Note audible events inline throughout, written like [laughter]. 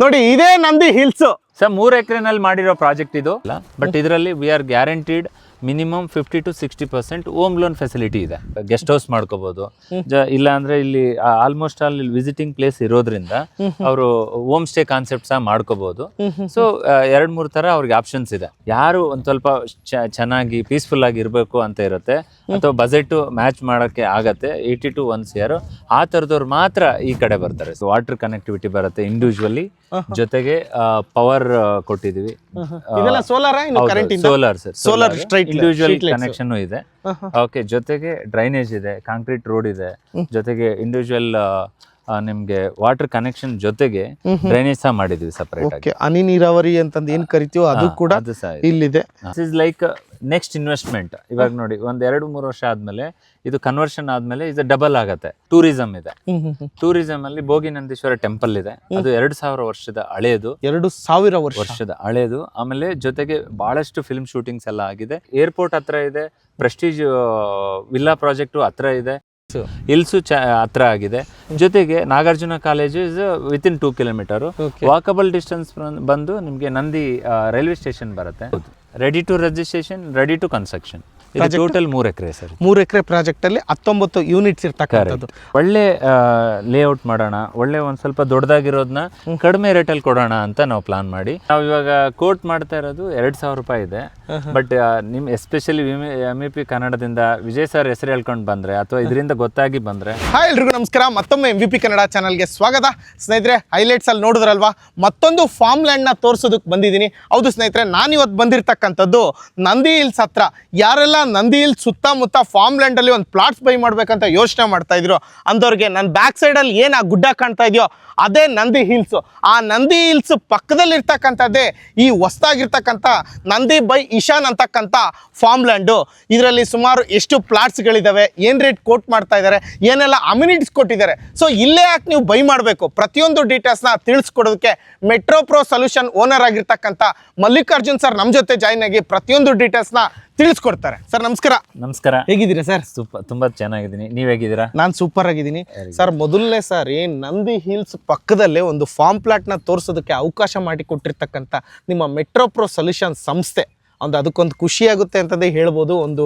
ನೋಡಿ, ಇದೇ Nandi hills. Sir, ಮೂರು ಎಕರೆನಲ್ಲಿ ಮಾಡಿರೋ ಪ್ರಾಜೆಕ್ಟ್ ಇದು. ಬಟ್ ಇದರಲ್ಲಿ we are guaranteed minimum fifty to sixty percent home loan facility ಇದೆ. ಗೆಸ್ಟ್ ಹೌಸ್ ಮಾಡ್ಕೋಬಹುದು ಇಲ್ಲ ಅಂದ್ರೆ ಇಲ್ಲಿ ಆಲ್ಮೋಸ್ಟ್ ಆಲ್ ಇಲ್ಲಿ ವಿಸಿಟಿಂಗ್ ಪ್ಲೇಸ್ ಇರೋದ್ರಿಂದ ಅವರು ಹೋಮ್ ಸ್ಟೇ ಕಾನ್ಸೆಪ್ಟ್ ಸಹ ಮಾಡ್ಕೋಬಹುದು ಸೊ ಎರಡ್ ಮೂರ್ ತರ ಅವ್ರಿಗೆ ಆಪ್ಷನ್ಸ್ ಇದೆ. ಯಾರು ಒಂದ್ ಸ್ವಲ್ಪ ಚೆನ್ನಾಗಿ ಪೀಸ್ಫುಲ್ ಆಗಿ ಇರಬೇಕು ಅಂತ ಇರುತ್ತೆ ಅಥವಾ ಬಜೆಟ್ ಮ್ಯಾಚ್ ಮಾಡೋಕೆ ಆಗತ್ತೆ ಏಯ್ಟಿ ಟು ಒನ್ಸ್ ಇಯರ್ ಆ ತರದವ್ರು ಮಾತ್ರ ಈ ಕಡೆ ಬರ್ತಾರೆ. ಸೊ ವಾಟರ್ ಕನೆಕ್ಟಿವಿಟಿ ಬರುತ್ತೆ ಇಂಡಿವಿಜುವಲಿ ಜೊತೆಗೆ power ಕೊಟ್ಟಿದೀವಿ. Solar solar solar straight- individual connection ಇದೆ. ಓಕೆ ಜೊತೆಗೆ ಡ್ರೈನೇಜ್ ಇದೆ ಕಾಂಕ್ರೀಟ್ ರೋಡ್ ಇದೆ. ಜೊತೆಗೆ ಇಂಡಿವಿಜುವಲ್ ನಿಮ್ಗೆ ವಾಟರ್ ಕನೆಕ್ಷನ್ ಜೊತೆಗೆ ಡ್ರೈನೇಜ್ ಸಹ ಮಾಡಿದ್ವಿ ಸಪರೇಟ್ ಆಗಿ. ಓಕೆ ಹನಿ ನೀರಾವರಿ ಅಂತಂದು ಏನ್ ಕರಿತೀವೋ ಅದು ಕೂಡ ಇಲ್ಲಿದೆ. ಇಸ್ ಲೈಕ್ ನೆಕ್ಸ್ಟ್ ಇನ್ವೆಸ್ಟ್ಮೆಂಟ್ ಇವಾಗ ನೋಡಿ ಒಂದ್ ಎರಡು ಮೂರು ವರ್ಷ ಆದ್ಮೇಲೆ ಇದು ಕನ್ವರ್ಷನ್ ಆದ್ಮೇಲೆ ಇದು ಡಬಲ್ ಆಗತ್ತೆ. ಟೂರಿಸಂ ಇದೆ. ಟೂರಿಸಂ ಅಲ್ಲಿ ಭೋಗಿ ನಂದೀಶ್ವರ ಟೆಂಪಲ್ ಇದೆ ಅದು ಎರಡು ಸಾವಿರ ವರ್ಷದ ಹಳೆಯದು. ಎರಡು ಸಾವಿರ ವರ್ಷದ ಹಳೆಯದು. ಆಮೇಲೆ ಜೊತೆಗೆ ಬಹಳಷ್ಟು ಫಿಲ್ಮ್ ಶೂಟಿಂಗ್ಸ್ ಎಲ್ಲ ಆಗಿದೆ. ಏರ್ಪೋರ್ಟ್ ಹತ್ರ ಇದೆ. ಪ್ರೆಸ್ಟೀಜ್ ವಿಲ್ಲಾ ಪ್ರಾಜೆಕ್ಟ್ ಹತ್ರ ಇದೆ. ಹಿಲ್ಸು ಚ ಹತ್ರ ಆಗಿದೆ. ಜೊತೆಗೆ Nagarjuna college is within two kilometer walkable distance ಬಂದು ನಿಮಗೆ ನಂದಿ ರೈಲ್ವೆ ಸ್ಟೇಷನ್ ಬರುತ್ತೆ. Ready to registration ready to construction total ಮೂರು ಎಕರೆ ಸರ್. ಮೂರು ಎಕರೆ ಪ್ರಾಜೆಕ್ಟ್ ಅಲ್ಲಿ ಹತ್ತೊಂಬತ್ತು ಯೂನಿಟ್ಸ್ ಇರ್ತಕ್ಕಂಥದ್ದು. ಒಳ್ಳೆ ಲೇಔಟ್ ಮಾಡೋಣ ಒಳ್ಳೆ ಒಂದ್ ಸ್ವಲ್ಪ ದೊಡ್ಡದಾಗಿರೋದನ್ನ ಕಡಿಮೆ ರೇಟಲ್ಲಿ ಕೊಡೋಣ ಅಂತ ನಾವು ಪ್ಲಾನ್ ಮಾಡಿ. ನಾವು ಇವಾಗ ಕೋಟ್ ಮಾಡ್ತಾ ಇರೋದು ಎರಡ್ ಸಾವಿರ ರೂಪಾಯಿ ಇದೆ. ಬಟ್ ನಿಮ್ ಎಸ್ಪೆಷಲಿ ಎಂ ಇ ಪಿ ಕನ್ನಡದಿಂದ ವಿಜಯ್ ಸರ್ ಹೆಸರು ಹೇಳ್ಕೊಂಡು ಬಂದ್ರೆ ಅಥವಾ ಇದರಿಂದ ಗೊತ್ತಾಗಿ ಬಂದ್ರೆ. ಹಾಯ್ ಎಲ್ರಿಗೂ ನಮಸ್ಕಾರ. ಮತ್ತೊಮ್ಮೆ ಎಂ ವಿ ಪಿ ಕನ್ನಡ ಚಾನಲ್ಗೆ ಸ್ವಾಗತ. ಸ್ನೇಹಿತರೆ ಹೈಲೈಟ್ಸ್ ಅಲ್ಲಿ ನೋಡಿದ್ರಲ್ವಾ? ಮತ್ತೊಂದು ಫಾರ್ಮ್ ಲ್ಯಾಂಡ್ನ ತೋರಿಸೋದಕ್ಕೆ ಬಂದಿದ್ದೀನಿ. ಹೌದು ಸ್ನೇಹಿತರೆ ನಾನು ಇವತ್ತು ಬಂದಿರತಕ್ಕಂಥದ್ದು ನಂದಿ ಹಿಲ್ಸ್ ಹತ್ರ. ಯಾರೆಲ್ಲ ನಂದಿ ಹಿಲ್ಸ್ ಸುತ್ತಮುತ್ತ ಫಾರ್ಮ್ ಲ್ಯಾಂಡಲ್ಲಿ ಒಂದು ಪ್ಲಾಟ್ಸ್ ಬೈ ಮಾಡ್ಬೇಕಂತ ಯೋಚನೆ ಮಾಡ್ತಾ ಇದ್ರು. ಅಂಥವ್ರಿಗೆ ನನ್ನ ಬ್ಯಾಕ್ ಸೈಡಲ್ಲಿ ಏನು ಆ ಗುಡ್ಡ ಕಾಣ್ತಾ ಇದೆಯೋ ಅದೇ ನಂದಿ ಹಿಲ್ಸ್ ಆ ನಂದಿ ಹಿಲ್ಸ್ ಪಕ್ಕದಲ್ಲಿರ್ತಕ್ಕಂಥದ್ದೇ ಈ ಹೊಸ್ದಾಗಿರ್ತಕ್ಕಂಥ ನಂದಿ ಬೈ ಇಶಾನ್ ಅಂತಕ್ಕಂಥ ಫಾರ್ಮ್ ಲ್ಯಾಂಡು ಇದರಲ್ಲಿ ಸುಮಾರು ಎಷ್ಟು ಪ್ಲಾಟ್ಸ್ಗಳಿದ್ದಾವೆ ಏನು ರೇಟ್ ಕೋಟ್ ಮಾಡ್ತಾ ಇದ್ದಾರೆ ಏನೆಲ್ಲ ಅಮ್ಯುನಿಟೀಸ್ ಕೊಟ್ಟಿದ್ದಾರೆ ಸೊ ಇಲ್ಲೇ ಯಾಕೆ ನೀವು ಬೈ ಮಾಡಬೇಕು? ಪ್ರತಿಯೊಂದು ಡೀಟೇಲ್ಸ್ನ ತಿಳಿಸ್ಕೊಡೋದಕ್ಕೆ ಮೆಟ್ರೋ ಪ್ರೋ ಸೊಲ್ಯೂಷನ್ ಓನರ್ ಆಗಿರ್ತಕ್ಕಂಥ ಮಲ್ಲಿಕಾರ್ಜುನ್ ಸರ್ ನಮ್ಮ ಜೊತೆ ಜಾಯ್ನ್ ಆಗಿ ಪ್ರತಿಯೊಂದು ಡೀಟೇಲ್ಸ್ನ ತಿಳಿಸ್ಕೊಡ್ತಾರೆ. ಸರ್ ನಮಸ್ಕಾರ. ನಮಸ್ಕಾರ. ಹೇಗಿದ್ದೀರಾ ಸರ್? ಸೂಪರ್ ತುಂಬಾ ಚೆನ್ನಾಗಿದ್ದೀನಿ. ನೀವ್ ಹೇಗಿದ್ದೀರಾ? ನಾನು ಸೂಪರ್ ಆಗಿದ್ದೀನಿ. ಸರ್. ಮೊದಲನೇ ಸಾರಿ ನಂದಿ ಹಿಲ್ಸ್ ಪಕ್ಕದಲ್ಲೇ ಒಂದು ಫಾರ್ಮ್ ಪ್ಲಾಟ್ನ ತೋರಿಸೋದಕ್ಕೆ ಅವಕಾಶ ಮಾಡಿಕೊಟ್ಟಿರ್ತಕ್ಕಂಥ ನಿಮ್ಮ ಮೆಟ್ರೋ ಪ್ರೋ ಸೊಲ್ಯೂಷನ್ ಸಂಸ್ಥೆ ಒಂದು ಅದಕ್ಕೊಂದು ಖುಷಿಯಾಗುತ್ತೆ ಅಂತಂದೇ ಹೇಳ್ಬೋದು. ಒಂದು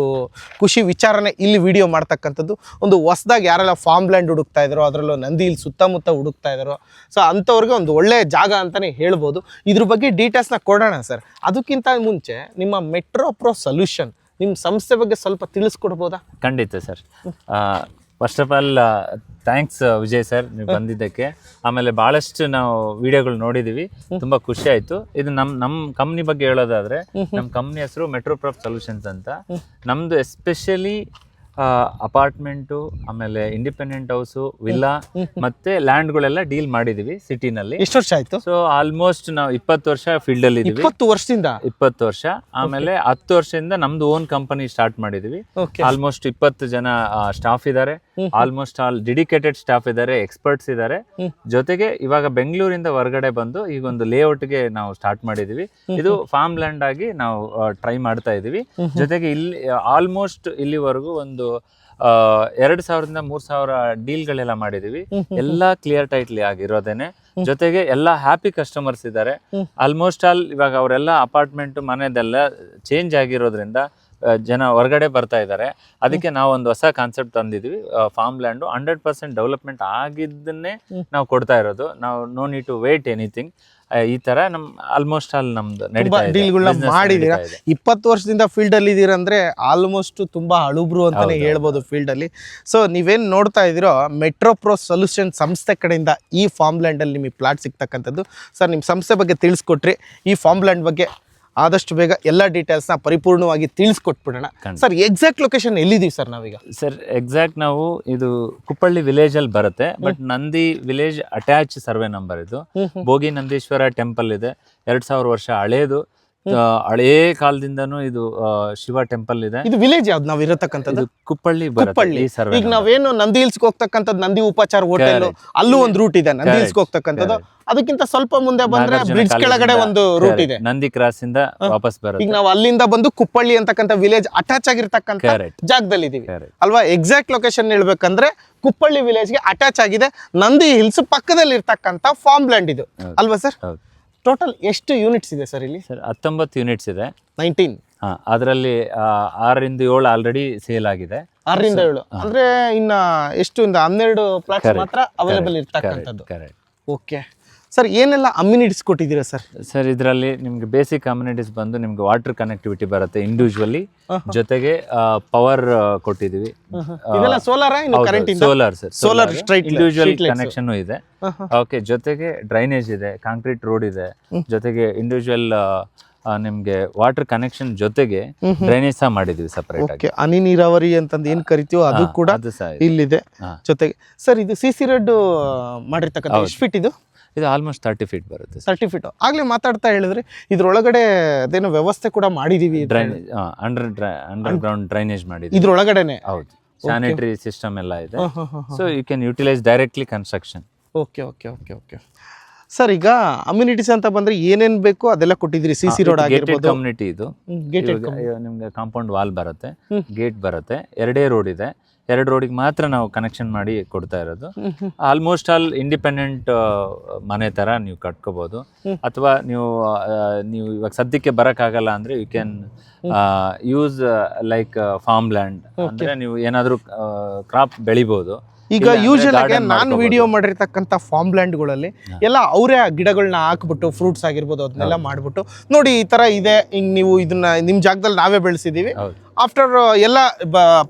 ಖುಷಿ ವಿಚಾರನೆ ಇಲ್ಲಿ ವಿಡಿಯೋ ಮಾಡ್ತಕ್ಕಂಥದ್ದು. ಒಂದು ಹೊಸದಾಗಿ ಯಾರೆಲ್ಲ ಫಾರ್ಮ್ ಲ್ಯಾಂಡ್ ಹುಡುಕ್ತಾ ಇದ್ದಾರೋ ಅದರಲ್ಲೂ ನಂದಿ ಇಲ್ಲಿ ಸುತ್ತಮುತ್ತ ಹುಡುಕ್ತಾ ಇದ್ದಾರೋ ಸೊ ಅಂಥವ್ರಿಗೆ ಒಂದು ಒಳ್ಳೆಯ ಜಾಗ ಅಂತಲೇ ಹೇಳ್ಬೋದು. ಇದ್ರ ಬಗ್ಗೆ ಡೀಟೇಲ್ಸ್ನ ಕೊಡೋಣ ಸರ್. ಅದಕ್ಕಿಂತ ಮುಂಚೆ ನಿಮ್ಮ ಮೆಟ್ರೋ ಪ್ರೋ ಸೊಲ್ಯೂಷನ್ ನಿಮ್ಮ ಸಂಸ್ಥೆ ಬಗ್ಗೆ ಸ್ವಲ್ಪ ತಿಳಿಸ್ಕೊಡ್ಬೋದಾ? ಖಂಡಿತ sir. First of all thanks Vijay sir ನೀವು ಬಂದಿದ್ದಕ್ಕೆ. ಆಮೇಲೆ ಭಾಳಷ್ಟು ನಾವು ವಿಡಿಯೋಗಳು ನೋಡಿದೀವಿ ತುಂಬಾ ಖುಷಿ ಆಯ್ತು. ಇದು ನಮ್ ನಮ್ ಕಂಪ್ನಿ ಬಗ್ಗೆ ಹೇಳೋದಾದ್ರೆ ನಮ್ಮ ಕಂಪ್ನಿ ಹೆಸರು ಮೆಟ್ರೋಪ್ರಾಪ್ ಸೊಲ್ಯೂಷನ್ಸ್ ಅಂತ. ನಮ್ದು ಎಸ್ಪೆಷಲಿ ಅಪಾರ್ಟ್ಮೆಂಟು ಆಮೇಲೆ ಇಂಡಿಪೆಂಡೆಂಟ್ ಹೌಸು ವಿಲ್ಲಾ ಮತ್ತೆ ಲ್ಯಾಂಡ್ಗಳೆಲ್ಲ ಡೀಲ್ ಮಾಡಿದೀವಿ ಸಿಟಿನಲ್ಲಿ ಎಷ್ಟು ವರ್ಷ ಆಯ್ತು? ಸೊ ಆಲ್ಮೋಸ್ಟ್ ನಾವು ಇಪ್ಪತ್ತು ವರ್ಷ ಫೀಲ್ಡ್ ಅಲ್ಲಿ ಇದೀವಿ ಇಪ್ಪತ್ತು ವರ್ಷದಿಂದ? ಇಪ್ಪತ್ತು ವರ್ಷ. ಆಮೇಲೆ ಹತ್ತು ವರ್ಷದಿಂದ ನಮ್ದು ಓನ್ ಕಂಪನಿ ಸ್ಟಾರ್ಟ್ ಮಾಡಿದೀವಿ ಆಲ್ಮೋಸ್ಟ್ ಇಪ್ಪತ್ತು ಜನ ಸ್ಟಾಫ್ ಇದ್ದಾರೆ. ಆಲ್ಮೋಸ್ಟ್ ಆಲ್ ಡೆಡಿಕೇಟೆಡ್ ಸ್ಟಾಫ್ ಇದ್ದಾರೆ ಎಕ್ಸ್ಪರ್ಟ್ಸ್ ಇದ್ದಾರೆ. ಜೊತೆಗೆ ಇವಾಗ ಬೆಂಗಳೂರಿಂದ ಹೊರಗಡೆ ಬಂದು ಈಗ ಒಂದು ಲೇಔಟ್ಗೆ ನಾವು ಸ್ಟಾರ್ಟ್ ಮಾಡಿದೀವಿ. ಇದು ಫಾರ್ಮ್ ಲ್ಯಾಂಡ್ ಆಗಿ ನಾವು ಟ್ರೈ ಮಾಡ್ತಾ ಇದೀವಿ. ಜೊತೆಗೆ ಇಲ್ಲಿ ಆಲ್ಮೋಸ್ಟ್ ಇಲ್ಲಿವರೆಗೂ ಒಂದು ಎರಡ್ ಸಾವಿರದಿಂದ ಮೂರ್ ಸಾವಿರ ಡೀಲ್ ಗಳೆಲ್ಲ ಮಾಡಿದೀವಿ ಎಲ್ಲಾ ಕ್ಲಿಯರ್ ಟೈಟ್ಲಿ ಆಗಿರೋದೇನೆ. ಜೊತೆಗೆ ಎಲ್ಲಾ ಹ್ಯಾಪಿ ಕಸ್ಟಮರ್ಸ್ ಇದ್ದಾರೆ. ಆಲ್ಮೋಸ್ಟ್ ಆಲ್ ಇವಾಗ ಅವರೆಲ್ಲ ಅಪಾರ್ಟ್ಮೆಂಟ್ ಮನೆದೆಲ್ಲ ಚೇಂಜ್ ಆಗಿರೋದ್ರಿಂದ ಜನ ಹೊರಗಡೆ ಬರ್ತಾ ಇದ್ದಾರೆ. ಅದಕ್ಕೆ ನಾವು ಒಂದು ಹೊಸ concept ತಂದಿದ್ವಿ. Farm land hundred percent development ಆಗಿದ್ದನ್ನೇ ನಾವು ಕೊಡ್ತಾ ಇರೋದು. ನಾವು no need to wait anything ಈ ತರ ನಮ್ ಆಲ್ಮೋಸ್ಟ್ ಆಲ್ ನಮ್ದು ಡೀಲ್ಗಳನ್ನ ಮಾಡಿದೀರಾ. ಇಪ್ಪತ್ತು ವರ್ಷದಿಂದ ಫೀಲ್ಡ್ ಅಲ್ಲಿ ಇದೀರ ಅಂದ್ರೆ ಆಲ್ಮೋಸ್ಟ್ ತುಂಬಾ ಅಳುಬ್ರು ಅಂತಾನೆ ಹೇಳ್ಬೋದು ಫೀಲ್ಡ್ ಅಲ್ಲಿ. ಸೊ ನೀವೇನ್ ನೋಡ್ತಾ ಇದೀರೋ ಮೆಟ್ರೋ ಪ್ರೋ ಸೊಲ್ಯೂಷನ್ ಸಂಸ್ಥೆ ಕಡೆಯಿಂದ ಈ ಫಾರ್ಮ್ ಲ್ಯಾಂಡ್ ಅಲ್ಲಿ ನಿಮಗೆ ಪ್ಲಾಟ್ ಸಿಗ್ತಕ್ಕಂಥದ್ದು. ಸರ್ ನಿಮ್ ಸಂಸ್ಥೆ ಬಗ್ಗೆ ತಿಳಿಸ್ಕೊಟ್ರಿ. ಈ ಫಾರ್ಮ್ ಲ್ಯಾಂಡ್ ಬಗ್ಗೆ ಆದಷ್ಟು ಬೇಗ ಎಲ್ಲ ಡೀಟೇಲ್ಸ್ನ ಪರಿಪೂರ್ಣವಾಗಿ ತಿಳಿಸ್ಕೊಟ್ಬಿಡೋಣ. ಸರ್ ಎಕ್ಸಾಕ್ಟ್ ಲೊಕೇಶನ್ ಎಲ್ಲಿದ್ದೀವಿ ಸರ್ ನಾವೀಗ? ಸರ್ ಎಕ್ಸಾಕ್ಟ್ ನಾವು ಇದು ಕುಪ್ಪಳ್ಳಿ ವಿಲೇಜ್ ಅಲ್ಲಿ ಬರುತ್ತೆ but Nandi village attach survey number ಇದು. ಭೋಗಿ ನಂದೀಶ್ವರ ಟೆಂಪಲ್ ಇದೆ ಎರಡ್ ಸಾವಿರ ವರ್ಷ ಹಳೇದು. ಹಳೇ ಕಾಲದಿಂದನೂ ಇದು ಶಿವ ಟೆಂಪಲ್ ಇದೆ. ಇದು ವಿಲೇಜ್ ಯಾವ್ದು? ನಾವ್ ಇರತಕ್ಕಂಥದ್ದು? ಕುಪ್ಪಳ್ಳಿ ಕುಪ್ಪಳ್ಳಿ. ಈಗ ನಾವೇನು ನಂದಿ ಹಿಲ್ಸ್ಗೆ ಹೋಗ್ತಕ್ಕಂಥದ್ದು ನಂದಿ ಉಪಚಾರ ಹೋಟೆಲ್ ಅಲ್ಲೂ ಒಂದು ರೂಟ್ ಇದೆ ನಂದಿ ಹಿಲ್ಸ್ ಹಿಲ್ಸ್ಗೆ ಹೋಗ್ತಕ್ಕಂಥದ್ದು. ಅದಕ್ಕಿಂತ ಸ್ವಲ್ಪ ಮುಂದೆ ಬಂದ್ರೆ ಬ್ರಿಡ್ಜ್ ಕೆಳಗಡೆ ಒಂದು ರೂಟ್ ಇದೆ. ನಂದಿ ಕ್ರಾಸ್ ಇಂದ ವಾಪಸ್ ಈಗ ಬರುತ್ತೆ ನಾವು ಅಲ್ಲಿಂದ ಬಂದು ಕುಪ್ಪಳ್ಳಿ ಅಂತಕ್ಕಂಥ ವಿಲೇಜ್ ಅಟ್ಯಾಚ್ ಆಗಿರ್ತಕ್ಕಂಥ. ಜಾಗದಲ್ಲಿ ಇದೀವಿ ಅಲ್ವಾ? ಎಕ್ಸಾಕ್ಟ್ ಲೊಕೇಶನ್ ಹೇಳ್ಬೇಕಂದ್ರೆ ಕುಪ್ಪಳ್ಳಿ ವಿಲೇಜ್ಗೆ ಅಟ್ಯಾಚ್ ಆಗಿದೆ ನಂದಿ ಹಿಲ್ಸ್ ಪಕ್ಕದಲ್ಲಿ ಇರ್ತಕ್ಕಂಥ ಫಾರ್ಮ್ ಲ್ಯಾಂಡ್ ಇದು ಅಲ್ವಾ ಸರ್ ಟೋಟಲ್ ಎಷ್ಟು ಯೂನಿಟ್ಸ್ ಇದೆ ಸರ್ ಇಲ್ಲಿ? ಸರ್ ಹತ್ತೊಂಬತ್ತು ಯೂನಿಟ್ಸ್ ಇದೆ. ನೈನ್ಟೀನ್ ಹಾಂ ಅದರಲ್ಲಿ ಆರರಿಂದ ಏಳು ಆಲ್ರೆಡಿ ಸೇಲ್ ಆಗಿದೆ. ಆರರಿಂದ ಏಳು. ಅಂದ್ರೆ ಇನ್ನ ಎಷ್ಟು ಇಂದ ಹನ್ನೆರಡು ಪ್ಲಾಟ್ಸ್ ಮಾತ್ರ ಅವೈಲೇಬಲ್ ಇರ್ತಕ್ಕಂಥದ್ದು. ಕರೆಕ್ಟ್ ಓಕೆ ಸರ್ ಏನೆಲ್ಲ ಅಮ್ಯುನಿಟೀಸ್ ಕೊಟ್ಟಿದ್ದೀರಾ ಸರ್? ಸರ್ ಇದರಲ್ಲಿ ನಿಮ್ಗೆ ಬೇಸಿಕ್ ಅಮ್ಯುನಿಟೀಸ್ ಬಂದು ನಿಮ್ಗೆ ವಾಟರ್ ಕನೆಕ್ಟಿವಿಟಿ ಬರುತ್ತೆ ಇಂಡಿವಿಜುವಲಿ ಜೊತೆಗೆ power ಕೊಟ್ಟಿದೀವಿ solar solar sir solar straight individual connection ಇದೆ? ಓಕೆ ಜೊತೆಗೆ ಡ್ರೈನೇಜ್ ಇದೆ ಕಾಂಕ್ರೀಟ್ ರೋಡ್ ಇದೆ. ಜೊತೆಗೆ ಇಂಡಿವಿಜುವಲ್ ನಿಮ್ಗೆ ವಾಟರ್ ಕನೆಕ್ಷನ್ ಜೊತೆಗೆ ಡ್ರೈನೇಜ್ ಸಹ ಮಾಡಿದೀವಿ ಸಪರೇಟ್ ಆಗಿ. ಹನಿ ನೀರಾವರಿ ಅಂತಂದು ಏನ್ ಕರಿತೀವೋ ಅದು ಕೂಡ ಇಲ್ಲಿದೆ. ಜೊತೆಗೆ ಸರ್ ಇದು ಸಿ ಸಿ ರೆಡ್ ಮಾಡಿರ್ತಕ್ಕಂಥ ಎಷ್ಟು ಫಿಟ್ ಇದು? ಇದು ಆಲ್ಮೋಸ್ಟ್ ತರ್ಟಿ ಫೀಟ್ ಬರುತ್ತೆ ತರ್ಟಿ ಫೀಟ್ ಆಗಲೇ ಮಾತಾಡ್ತಾ ಹೇಳಿದ್ರೆ ಇದ್ರೊಳಗಡೆ ಅದೇನೋ ವ್ಯವಸ್ಥೆ ಕೂಡ ಮಾಡಿದೀವಿ. Drainage under underground drainage ಮಾಡಿದ್ವಿ. ಇದ್ರೊಳಗಡೆನೆ? ಹೌದು. ಸ್ಯಾನಿಟರಿ ಸಿಸ್ಟಮ್ ಎಲ್ಲ ಇದೆ. So you can utilise directly construction okay okay okay okay sir ಈಗ ಅಮ್ಯುನಿಟೀಸ್ ಅಂತ ಬಂದ್ರೆ ಏನೇನ್ ಬೇಕು ಅದೆಲ್ಲ ಕೊಟ್ಟಿದ್ರಿ ಸಿ ಸಿ ರೋಡ್ ಆಗಿರ್ಬೋದು. ಕಮ್ಯುನಿಟಿ ಇದು. ಗೇಟೆಡ್ ನಿಮ್ಗೆ ಕಾಂಪೌಂಡ್ ವಾಲ್ ಬರುತ್ತೆ ಗೇಟ್ ಬರುತ್ತೆ ಎರಡೇ ರೋಡ್ ಇದೆ. ಎರಡು ರೋಡಿಗೆ ಮಾತ್ರ ನಾವು ಕನೆಕ್ಷನ್ ಮಾಡಿ ಕೊಡ್ತಾ ಇರೋದು. ಆಲ್ಮೋಸ್ಟ್ ಆಲ್ ಇಂಡಿಪೆಂಡೆಂಟ್ ಮನೆ ತರ ನೀವು ಕಟ್ಕೋಬಹುದು ಅಥವಾ ನೀವು ನೀವು ಇವಾಗ ಸದ್ಯಕ್ಕೆ ಬರಕ್ಕಾಗಲ್ಲ ಅಂದ್ರೆ you can use like farm land ಅಂದ್ರೆ ನೀವು ಏನಾದರೂ ಕ್ರಾಪ್ ಬೆಳಿಬಹುದು ಈಗ ಯೂಶಲ್ ಆಗಿ ನಾನು ವಿಡಿಯೋ ಮಾಡಿರ್ತಕ್ಕಂಥ ಫಾರ್ಮ್ ಲ್ಯಾಂಡ್ಗಳಲ್ಲಿ ಎಲ್ಲ ಅವರೇ ಗಿಡಗಳನ್ನ ಹಾಕ್ಬಿಟ್ಟು ಫ್ರೂಟ್ಸ್ ಆಗಿರ್ಬೋದು ಅದನ್ನೆಲ್ಲ ಮಾಡ್ಬಿಟ್ಟು ನೋಡಿ ಈ ತರ ಇದೆ ಹಿಂಗ್ ನೀವು ಇದನ್ನ ನಿಮ್ ಜಾಗದಲ್ಲಿ ನಾವೇ ಬೆಳೆಸಿದೀವಿ. ಆಫ್ಟರ್ ಎಲ್ಲ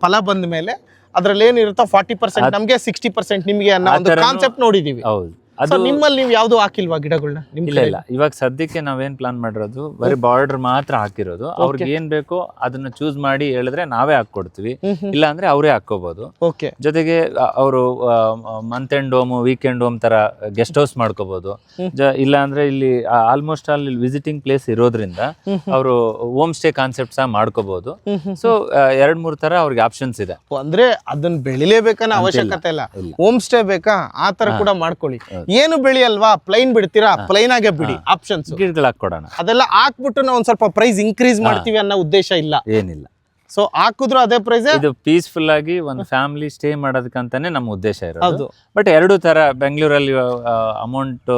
ಫಲ ಬಂದ ಮೇಲೆ ಅದ್ರಲ್ಲಿ ಏನಿರುತ್ತೋ ಫಾರ್ಟಿ ಪರ್ಸೆಂಟ್ ನಮಗೆ ಸಿಕ್ಸ್ಟಿ ಪರ್ಸೆಂಟ್ ನಿಮಗೆ ಅನ್ನೋ ಒಂದು ಕಾನ್ಸೆಪ್ಟ್ ನೋಡಿದೀವಿ. ಹೌದು. ಅದು ನಿಮ್ಮಲ್ಲಿ ನೀವು ಯಾವ್ದು ಹಾಕಿಲ್ವಾ ಗಿಡಗಳನ್ನ ಇಲ್ಲ ಇಲ್ಲ. ಇವಾಗ ಸದ್ಯಕ್ಕೆ ನಾವೇನ್ ಪ್ಲಾನ್ ಮಾಡಿರೋದು ಬರೀ ಬಾರ್ಡರ್ ಮಾತ್ರ ಹಾಕಿರೋದು. ಅವ್ರಿಗೆ ಏನ್ ಬೇಕೋ ಅದನ್ನ ಚೂಸ್ ಮಾಡಿ ಹೇಳಿದ್ರೆ ನಾವೇ ಹಾಕೊಡ್ತೀವಿ ಇಲ್ಲ ಅಂದ್ರೆ ಅವರೇ ಹಾಕೋಬಹುದು ಓಕೆ ಜೊತೆಗೆ ಅವರು month end home weekend home ತರ ಗೆಸ್ಟ್ ಹೌಸ್ ಮಾಡ್ಕೋಬಹುದು ಇಲ್ಲ ಅಂದ್ರೆ ಇಲ್ಲಿ ಆಲ್ಮೋಸ್ಟ್ ಆಲ್ ಇಲ್ಲಿ ವಿಸಿಟಿಂಗ್ ಪ್ಲೇಸ್ ಇರೋದ್ರಿಂದ ಅವರು ಹೋಮ್ ಸ್ಟೇ ಕಾನ್ಸೆಪ್ಟ್ ಸಹ ಮಾಡ್ಕೋಬಹುದು ಸೊ ಎರಡ್ ಮೂರ್ ತರ ಅವ್ರಿಗೆ ಆಪ್ಷನ್ಸ್ ಇದೆ. ಅಂದ್ರೆ ಅದನ್ನ ಬೆಳಿಲೇಬೇಕನ್ನ ಅವಶ್ಯಕತೆ ಇಲ್ಲ. ಹೋಮ್ ಸ್ಟೇ ಬೇಕಾ? ಆ ತರ ಕೂಡ ಮಾಡ್ಕೊಳ್ಳಿ. ಏನು ಬೆಳೆಯಲ್ವಾ ಪ್ಲೈನ್ ಬಿಡ್ತೀರಾ? ಪ್ಲೈನ್ ಆಗೇ ಬಿಡಿ. ಆಪ್ಷನ್ಸ್ ಗಿಡಗಳು ಹಾಕೊಡೋಣ ಅದೆಲ್ಲ ಹಾಕ್ಬಿಟ್ಟು ನಾವು ಒಂದ್ ಸ್ವಲ್ಪ ಪ್ರೈಸ್ ಇನ್ಕ್ರೀಸ್ ಮಾಡ್ತೀವಿ ಅನ್ನೋ ಉದ್ದೇಶ ಇಲ್ಲ. ಏನಿಲ್ಲ. ಸೊ ಹಾಕಿದ್ರು ಅದೇ ಪ್ರೈಸ್ ಇದು ಪೀಸ್ಫುಲ್ ಆಗಿ ಒಂದು ಫ್ಯಾಮಿಲಿ [laughs] ಸ್ಟೇ ಮಾಡೋದಕ್ಕಂತಾನೆ ನಮ್ಮ ಉದ್ದೇಶ. ಇರೋದು. ಬಟ್ ಎರಡು ತರ ಬೆಂಗಳೂರಲ್ಲಿ ಅಮೌಂಟ್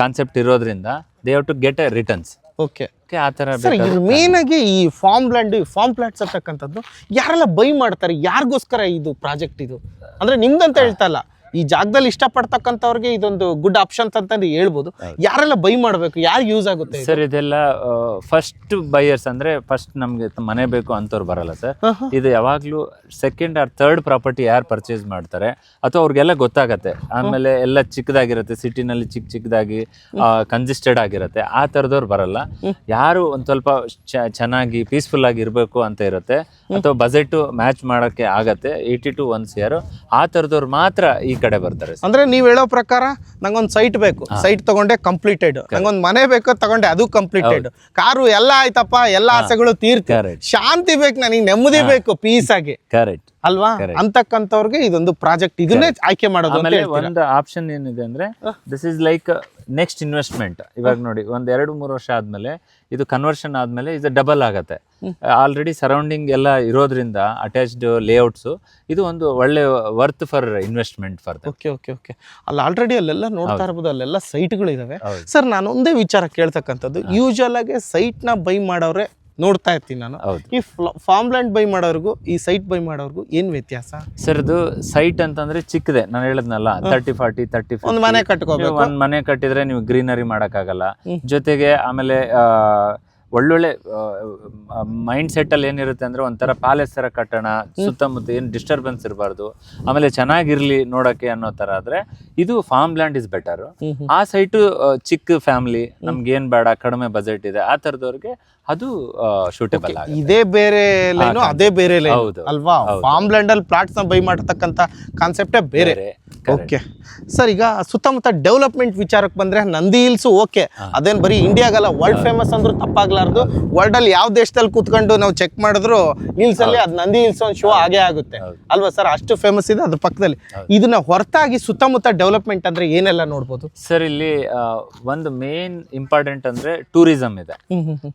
ಕಾನ್ಸೆಪ್ಟ್ ಇರೋದ್ರಿಂದ they have to get a returns okay ಆ ತರ ಸರ್ ಬೇಕಾದ್ರೆ ಇದು ಮೇನ್ ಆಗಿ ಈ ಫಾರ್ಮ್ ಲ್ಯಾಂಡ್ ಫಾರ್ಮ್ ಪ್ಲಾಟ್ಸ್ ಅಂತಕ್ಕಂಥದ್ದು ಯಾರೆಲ್ಲ ಬೈ ಮಾಡ್ತಾರೆ? ಯಾರಿಗೋಸ್ಕರ ಇದು ಪ್ರಾಜೆಕ್ಟ್ ಇದು? ಅಂದ್ರೆ ನಿಮ್ದಂತ ಹೇಳ್ತಾ ಇಲ್ಲ. ಈ ಜಾಗದಲ್ಲಿ ಇಷ್ಟಪಡ್ತಕ್ಕಂಥವ್ರಿಗೆ ಇದೊಂದು ಗುಡ್ ಆಪ್ಷನ್ ಅಂತ ಹೇಳ್ಬೋದು. ಯಾರೆಲ್ಲ ಬೈ ಮಾಡಬೇಕು ಯಾರು ಯೂಸ್ ಆಗುತ್ತೆ ಸರ್ ಇದೆಲ್ಲ ಫಸ್ಟ್ ಬೈಯರ್ಸ್ ಅಂದ್ರೆ ಫಸ್ಟ್ ನಮ್ಗೆ ಮನೆ ಬೇಕು ಅಂತವ್ರು ಬರಲ್ಲ ಸರ್. ಇದು ಯಾವಾಗ್ಲೂ ಸೆಕೆಂಡ್ ಆರ್ ಥರ್ಡ್ ಪ್ರಾಪರ್ಟಿ ಯಾರು ಪರ್ಚೇಸ್ ಮಾಡ್ತಾರೆ ಅಥವಾ ಅವ್ರಿಗೆಲ್ಲ ಗೊತ್ತಾಗತ್ತೆ. ಆಮೇಲೆ ಎಲ್ಲ ಚಿಕ್ಕದಾಗಿರುತ್ತೆ ಸಿಟಿನಲ್ಲಿ ಚಿಕ್ಕ ಚಿಕ್ಕದಾಗಿ ಕನ್ಸಿಸ್ಟೆಡ್ ಆಗಿರುತ್ತೆ. ಆ ಥರದವ್ರು ಬರಲ್ಲ. ಯಾರು ಒಂದ್ ಸ್ವಲ್ಪ ಚೆನ್ನಾಗಿ ಪೀಸ್ಫುಲ್ ಆಗಿ ಇರಬೇಕು ಅಂತ ಇರುತ್ತೆ ಅಥವಾ ಬಜೆಟ್ ಮ್ಯಾಚ್ ಮಾಡಕ್ಕೆ ಆಗತ್ತೆ ಏಯ್ಟಿ ಟು ಒನ್ಸ್ ಇಯರ್ ಆ ಥರದವ್ರು ಮಾತ್ರ ಈ ಕಡೆ ಬರ್ತಾರೆ ಅಂದ್ರೆ ನೀವ್ ಹೇಳೋ ಪ್ರಕಾರ ನಂಗೊಂದ್ ಸೈಟ್ ಬೇಕು. ಸೈಟ್ ತಗೊಂಡೆ ಕಂಪ್ಲೀಟೆಡ್ ನಂಗೊಂದ್ ಮನೆ ಬೇಕು ತಗೊಂಡೆ ಅದು ಕಂಪ್ಲೀಟೆಡ್ ಕಾರು ಎಲ್ಲ ಆಯ್ತಪ್ಪ ಎಲ್ಲಾ ಆಸೆಗಳು ತೀರ್ತಾರೆ ಶಾಂತಿ ಬೇಕು ನನಗೆ ನೆಮ್ಮದಿ ಬೇಕು ಪೀಸ್ ಆಗಿ. ಕರೆಕ್ಟ್ ಅಲ್ವಾ? ಅಂತಕ್ಕಂಥವ್ರಿಗೆ ಇದೊಂದು ಪ್ರಾಜೆಕ್ಟ್. ಇದನ್ನೇ ಆಯ್ಕೆ ಮಾಡೋದು ಅಂತ ಆಮೇಲೆ ಹೇಳ್ತೀರಾ. ಒಂದು ಆಪ್ಷನ್ ಏನಿದೆ ಅಂದ್ರೆ this is like next investment ಇವಾಗ ನೋಡಿ ಒಂದ್ ಎರಡು ಮೂರು ವರ್ಷ ಆದ್ಮೇಲೆ ಇದು ಕನ್ವರ್ಷನ್ ಆದ್ಮೇಲೆ ಇದು ಡಬಲ್ ಆಗತ್ತೆ. ಆಲ್ರೆಡಿ ಸರೌಂಡಿಂಗ್ ಎಲ್ಲ ಇರೋದ್ರಿಂದ ಅಟ್ಯಾಚ್ಡ್ ಲೇಔಟ್ಸ್ ಇದು ಒಂದು ಒಳ್ಳೆ worth for investment for okay okay okay ಅಲ್ಲಿ ಆಲ್ರೆಡಿ ಅಲ್ಲೆಲ್ಲ ನೋಡ್ತಾ ಇರ್ಬೋದು ಅಲ್ಲೆಲ್ಲ ಸೈಟ್ಗಳು ಇದಾವೆ ಹೌದು. ಸರ್ ನಾನು ಒಂದೇ ವಿಚಾರ ಕೇಳ್ತಕ್ಕಂಥದ್ದು. ಯೂಶಲ್ ಆಗಿ ಸೈಟ್ನ ಬೈ ಮಾಡೋರೆ ನೋಡ್ತಾ ಇರ್ತೀನಿ ನಾನು. ಹೌದು. ಈ ಫಾರ್ಮ್ ಲ್ಯಾಂಡ್ ಬೈ ಮಾಡೋರ್ಗು ಈ ಸೈಟ್ ಬೈ ಮಾಡೋರ್ಗು ಏನ್ ವ್ಯತ್ಯಾಸ? ಸರ್ ಇದು ಸೈಟ್ ಅಂತಂದ್ರೆ ಚಿಕ್ಕದೆ. ನಾನು ಹೇಳದ್ನಲ್ಲ ತರ್ಟಿ ಫಾರ್ಟಿ ತರ್ಟಿ ಒಂದು ಮನೆ ಕಟ್ಕೋಬೇಕು. ಒಂದ್ ಮನೆ ಕಟ್ಟಿದ್ರೆ ನೀವು ಗ್ರೀನರಿ ಮಾಡಕ್ಕಾಗಲ್ಲ. ಜೊತೆಗೆ ಆಮೇಲೆ ಆ, ಒಳ್ಳೊಳ್ಳೆ ಮೈಂಡ್ ಸೆಟ್ ಅಲ್ಲಿ ಏನಿರುತ್ತೆ ಅಂದ್ರೆ ಒಂಥರ ಪ್ಯಾಲೇಸ್ ತರ ಕಟ್ಟಣ ಸುತ್ತಮುತ್ತ ಏನು ಡಿಸ್ಟರ್ಬೆನ್ಸ್ ಇರಬಾರ್ದು ಆಮೇಲೆ ಚೆನ್ನಾಗಿರ್ಲಿ ನೋಡಕ್ಕೆ ಅನ್ನೋ ತರ ಆದ್ರೆ ಇದು ಫಾರ್ಮ್ ಲ್ಯಾಂಡ್ ಇಸ್ ಬೆಟರ್. ಆ ಸೈಟು ಚಿಕ್ಕ ಫ್ಯಾಮಿಲಿ ನಮ್ಗೆ ಏನ್ ಬೇಡ ಕಡಿಮೆ ಬಜೆಟ್ ಇದೆ ಆ ತರದವ್ರಿಗೆ ಅದು ಶೂಟೇಬಲ್ ಇದೇ ಬೇರೆ ಲೈನು ಅದೇ ಬೇರೆ ಲೈನ್ ಹೌದು. ಅಲ್ವಾ? ಫಾರ್ಮ್ ಲ್ಯಾಂಡ್ ಅಲ್ಲಿ ಪ್ಲಾಟ್ಸ್ನ ಬೈ ಮಾಡತಕ್ಕಂತ ಕಾನ್ಸೆಪ್ಟೇ ಬೇರೆ. ಓಕೆ ಸರ್ ಈಗ ಸುತ್ತಮುತ್ತ ಡೆವಲಪ್ಮೆಂಟ್ ವಿಚಾರಕ್ಕೆ ಬಂದ್ರೆ ನಂದಿ ಹಿಲ್ಸ್ ಓಕೆ ಅದೇನ್ ಬರೀ ಇಂಡಿಯಾಗಲ್ಲ ವರ್ಲ್ಡ್ ಫೇಮಸ್ ಅಂದ್ರೂ ತಪ್ಪಾಗ್ಲಾರ್ದು ಇರಬಾರ್ದು ವರ್ಲ್ಡ್ ಅಲ್ಲಿ ಯಾವ ದೇಶದಲ್ಲಿ ಕೂತ್ಕೊಂಡು ನಾವು ಚೆಕ್ ಮಾಡಿದ್ರು ಹಿಲ್ಸ್ ಅಲ್ಲಿ ಅದ್ ನಂದಿ ಹಿಲ್ಸ್ ಒಂದು ಶೋ ಆಗೇ ಆಗುತ್ತೆ. ಅಲ್ವಾ ಸರ್ ಅಷ್ಟು ಫೇಮಸ್ ಇದೆ ಅದ್ರ ಪಕ್ಕದಲ್ಲಿ. ಇದನ್ನ ಹೊರತಾಗಿ ಸುತ್ತಮುತ್ತ ಡೆವಲಪ್ಮೆಂಟ್ ಅಂದ್ರೆ ಏನೆಲ್ಲ ನೋಡ್ಬೋದು? ಸರ್ ಇಲ್ಲಿ ಒಂದು ಮೇನ್ ಇಂಪಾರ್ಟೆಂಟ್ ಅಂದ್ರೆ ಟೂರಿಸಂ ಇದೆ.